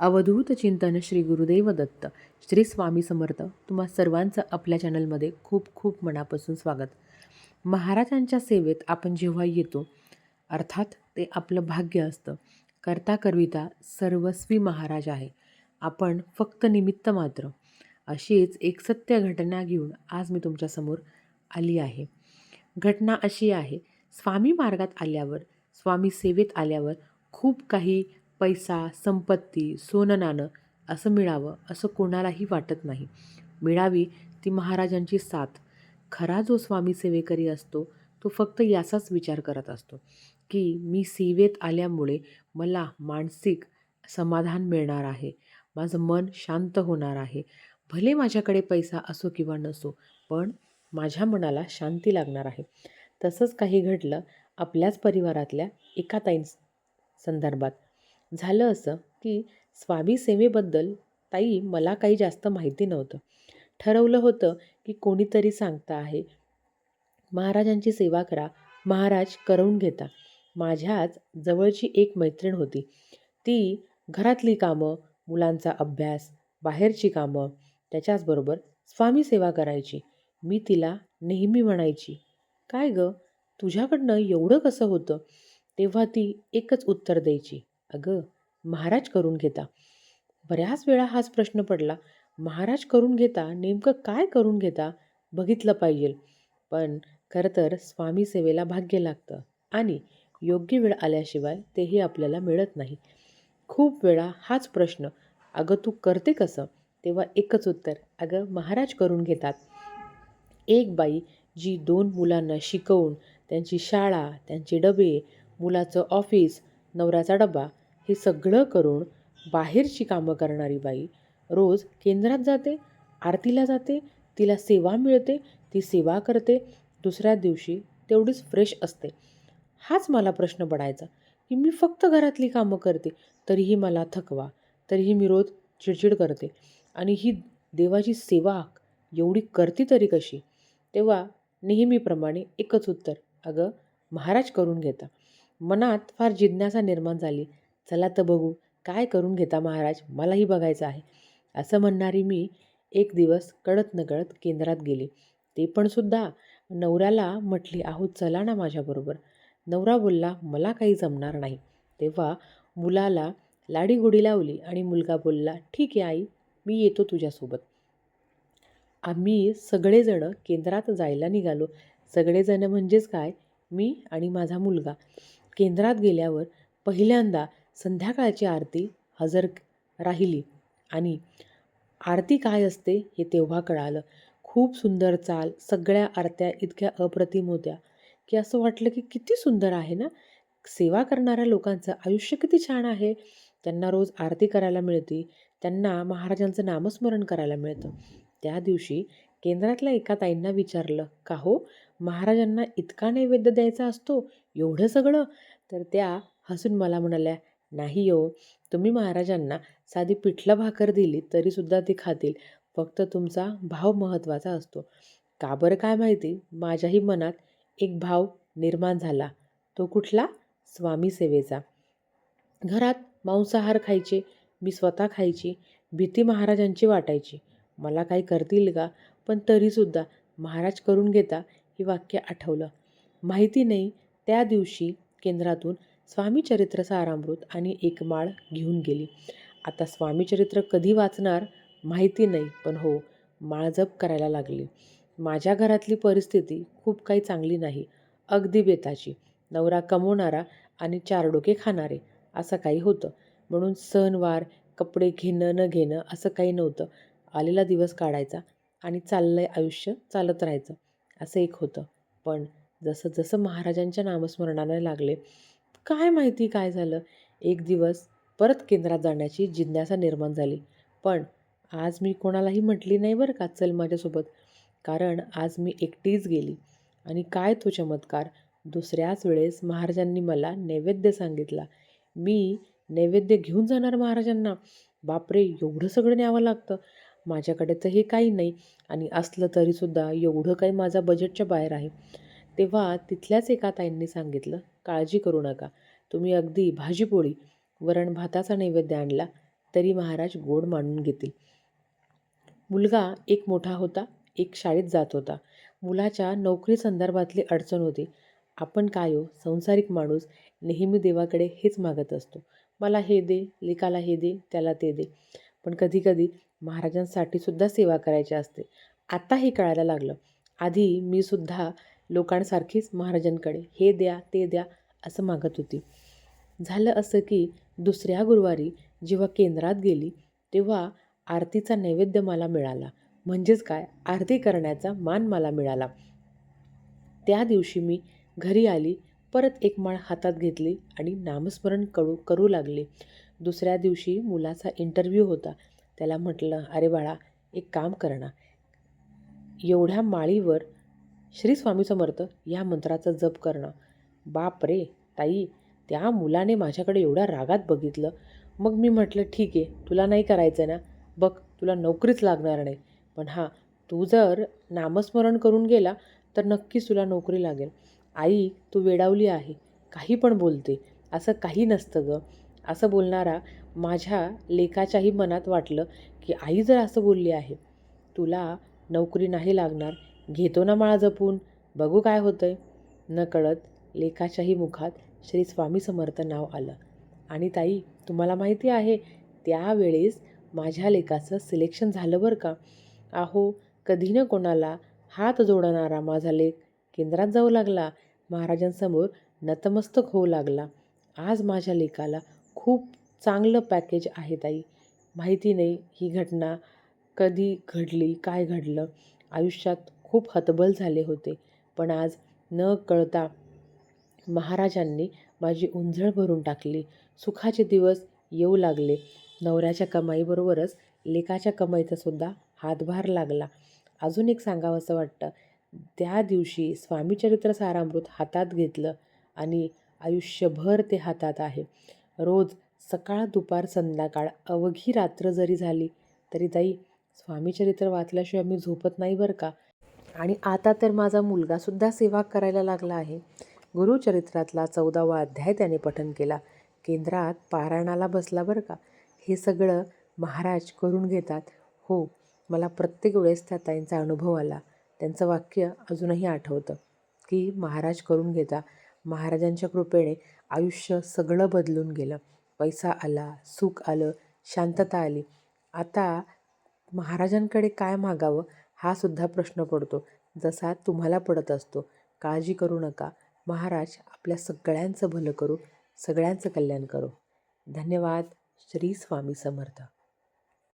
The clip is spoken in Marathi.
अवधूत चिंतन श्री गुरुदेव दत्त. श्री स्वामी समर्थ तुम्हा सर्वांचं आपल्या चॅनलमध्ये खूप खूप मनापासून स्वागत. महाराजांच्या सेवेत आपण जेव्हा येतो अर्थात ते आपलं भाग्य असतं. करता करविता सर्वस्वी महाराज आहे. आपण फक्त निमित्त मात्र. अशीच एक सत्य घटना घेऊन आज मी तुमच्यासमोर आली आहे. घटना अशी आहे स्वामी मार्गात आल्यावर स्वामी सेवेत आल्यावर खूप काही पैसा संपत्ती सोनं नाणं असं मिळावं असं कोणालाही वाटत नाही. मिळावी ती महाराजांची साथ. खरा जो स्वामी सेवेकरी असतो तो फक्त याचाच विचार करत असतो की मी सेवेत आल्यामुळे मला मानसिक समाधान मिळणार आहे. माझं मन शांत होणार आहे. भले माझ्याकडे पैसा असो किंवा नसो पण माझ्या मनाला शांती लागणार आहे. तसंच काही घडलं आपल्याच परिवारातल्या एका ताईं संदर्भात. झालं असं की स्वामी सेवेबद्दल ताई मला काही जास्त माहिती नव्हतं. ठरवलं होतं की कोणीतरी सांगता आहे. महाराजांची सेवा करा. महाराज करवून घेता. माझ्याच जवळची एक मैत्रीण होती. ती घरातली कामं मुलांचा अभ्यास बाहेरची कामं त्याच्याचबरोबर स्वामी सेवा करायची. मी तिला नेहमी म्हणायची काय गं तुझ्याकडनं एवढं कसं होतं? तेव्हा ती एकच उत्तर द्यायची अगं महाराज करून घेता. बऱ्याच वेळा हाच प्रश्न पडला. महाराज करून घेता नेमकं काय करून घेता बघितलं पाहिजे. पण खरं तर स्वामी सेवेला भाग्य लागतं आणि योग्य वेळ आल्याशिवाय तेही आपल्याला मिळत नाही. खूप वेळा हाच प्रश्न अगं तू करते कसं? तेव्हा एकच उत्तर अगं महाराज करून घेतात. एक बाई जी दोन मुलांना शिकवून त्यांची शाळा त्यांचे डबे मुलाचं ऑफिस नवऱ्याचा डबा हे सगळं करून बाहेरची कामं करणारी बाई रोज केंद्रात जाते आरतीला जाते तिला सेवा मिळते ती सेवा करते दुसऱ्या दिवशी तेवढीच फ्रेश असते. हाच मला प्रश्न पडायचा की मी फक्त घरातली कामं करते तरीही मला थकवा तरीही मी रोज चिडचिड करते. आणि ही देवाची सेवा एवढी करते तरी कशी? तेव्हा नेहमीप्रमाणे एकच उत्तर अगं महाराज करून घेता. मनात फार जिज्ञासा निर्माण झाली चला तर बघू काय करून घेता महाराज? मलाही बघायचं आहे. असं म्हणणारी मी एक दिवस कळत नकळत केंद्रात गेली. ते पण सुद्धा नवऱ्याला म्हटली आहो चला ना माझ्याबरोबर नवरा बोलला मला काही जमणार नाही. तेव्हा मुलाला लाडीगोडी लावली आणि मुलगा बोलला ठीक आहे आई मी येतो तुझ्यासोबत. आम्ही सगळेजणं केंद्रात जायला निघालो. सगळेजणं म्हणजेच काय? मी आणि माझा मुलगा. केंद्रात गेल्यावर पहिल्यांदा संध्याकाळची आरती हजर राहिली आणि आरती काय असते हे तेव्हा कळालं. खूप सुंदर चाल सगळ्या आरत्या इतक्या अप्रतिम होत्या की असं वाटलं की किती सुंदर आहे ना? सेवा करणाऱ्या लोकांचं आयुष्य किती छान आहे. त्यांना रोज आरती करायला मिळते. त्यांना महाराजांचं नामस्मरण करायला मिळतं. त्या दिवशी केंद्रातल्या एका ताईंना विचारलं का हो? महाराजांना इतका नैवेद्य द्यायचा असतो? एवढं सगळं? तर त्या हसून मला म्हणाल्या नाही हो. तुम्ही महाराजांना साधी पिठलं भाकर दिली तरीसुद्धा ती खातील. फक्त तुमचा भाव महत्त्वाचा असतो. का बरं काय माहिती? माझ्याही मनात एक भाव निर्माण झाला. तो कुठला? स्वामी सेवेचा. घरात मांसाहार खायचे मी स्वतः खायची भीती महाराजांची वाटायची. मला काही करतील का? पण तरीसुद्धा महाराज करून घेता हे वाक्य आठवलं. माहिती नाही त्या दिवशी केंद्रातून स्वामीचरित्र सारामृत आणि एक माळ घेऊन गेली. आता स्वामीचरित्र कधी वाचणार माहिती नाही पण हो माळ जप करायला लागली. माझ्या घरातली परिस्थिती खूप काही चांगली नाही अगदी बेताची. नवरा कमवणारा आणि चार डोके खाणारे असं काही होतं. म्हणून सणवार कपडे घेणं न घेणं असं काही नव्हतं. आलेला दिवस काढायचा आणि चाललंय आयुष्य चालत राहायचं असं एक होतं. पण जसं जसं महाराजांच्या नामस्मरणाने लागले काय माहिती काय झालं? एक दिवस परत केंद्रात जाण्याची जिज्ञासा निर्माण झाली. पण आज मी कोणालाही म्हटली नाही बरं का चल माझ्यासोबत. कारण आज मी एकटीच गेली. आणि काय तो चमत्कार? दुसऱ्याच वेळेस महाराजांनी मला नैवेद्य सांगितला. मी नैवेद्य घेऊन जाणार महाराजांना? बापरे एवढं सगळं न्यावं लागतं. माझ्याकडे तर हे काही नाही. आणि असलं तरीसुद्धा एवढं काही माझा बजेटच्या बाहेर आहे. तेव्हा तिथल्याच एका ताईंनी सांगितलं काळजी करू नका. तुम्ही अगदी भाजीपोळी वरण भाताचा नैवेद्य आणला तरी महाराज गोड मानून घेतील. मुलगा एक मोठा होता एक शाळेत जात होता. मुलाच्या नोकरी संदर्भातली अडचण होती. आपण काय हो संसारिक माणूस नेहमी देवाकडे हेच मागत असतो. मला हे दे लेकाला हे दे त्याला ते दे. पण कधीकधी महाराजांसाठी सुद्धा सेवा करायची असते. आता हे कळायला लागलं. आधी मी सुद्धा लोकांसारखीच महाराजांकडे हे द्या ते द्या असं मागत होती. झालं असं की दुसऱ्या गुरुवारी जेव्हा केंद्रात गेली तेव्हा आरतीचा नैवेद्य मला मिळाला. म्हणजेच काय? आरती करण्याचा मान मला मिळाला. त्या दिवशी मी घरी आली परत एक माळ हातात घेतली आणि नामस्मरण करू करू लागले. दुसऱ्या दिवशी मुलाचा इंटरव्ह्यू होता. त्याला म्हटलं अरे बाळा एक काम करणा एवढ्या माळीवर श्री स्वामी समर्थ या मंत्राचा जप करणं. बाप रे ताई त्या मुलाने माझ्याकडे एवढ्या रागात बघितलं. मग मी म्हटलं ठीक आहे तुला नाही करायचं ना? बघ तुला नोकरीच लागणार नाही. पण हां तू जर नामस्मरण करून गेला तर नक्कीच तुला नोकरी लागेल. आई तू वेडावली आहे. काही पण बोलते. असं काही नसतं गं. असं बोलणारा माझ्या लेखाच्याही मनात वाटलं की आई जर असं बोलली आहे तुला नोकरी नाही लागणार घेतो ना माळा जपून. बघू काय होतंय. न कळत लेखाच्याही मुखात श्री स्वामी समर्थ नाव आलं. आणि ताई तुम्हाला माहिती आहे त्यावेळेस माझ्या लेखाचं सिलेक्शन झालं बरं का? अहो कधी न कोणाला हात जोडणारा माझा लेख केंद्रात जाऊ लागला. महाराजांसमोर नतमस्तक होऊ लागला. आज माझ्या लेखाला खूप चांगलं पॅकेज आहे ताई. माहिती नाही ही घटना कधी घडली काय घडलं आयुष्यात खूप हतबल झाले होते. पण आज न कळता महाराजांनी माझी उंजळ भरून टाकली. सुखाचे दिवस येऊ लागले. नवऱ्याच्या कमाईबरोबरच लेकाच्या कमाईचा सुद्धा हातभार लागला. अजून एक सांगावं असं वाटतं. त्या दिवशी स्वामीचरित्र सारामृत हातात घेतलं आणि आयुष्यभर ते हातात आहे. रोज सकाळ दुपार संध्याकाळ अवघी रात्र जरी झाली तरी ताई स्वामीचरित्र वाचल्याशिवाय मी झोपत नाही बरं का? आणि आता तर माझा मुलगासुद्धा सेवा करायला लागला आहे. गुरुचरित्रातला चौदावा अध्याय त्याने पठन केला. केंद्रात पारायणाला बसला बरं का? हे सगळं महाराज करून घेतात. हो मला प्रत्येक वेळेस त्या ताईंचा अनुभव आला. त्यांचं वाक्य अजूनही आठवतं की महाराज करून घेता. महाराजांच्या कृपेने आयुष्य सगळं बदलून गेलं. पैसा आला सुख आलं शांतता आली. आता महाराजांकडे काय मागावं? हा सुद्धा प्रश्न पडतो. जसा तुम्हाला पडत असतो काळजी करू नका. महाराज आपल्या सगळ्यांचं भलं करू सगळ्यांचं कल्याण करू. धन्यवाद. श्री स्वामी समर्थ.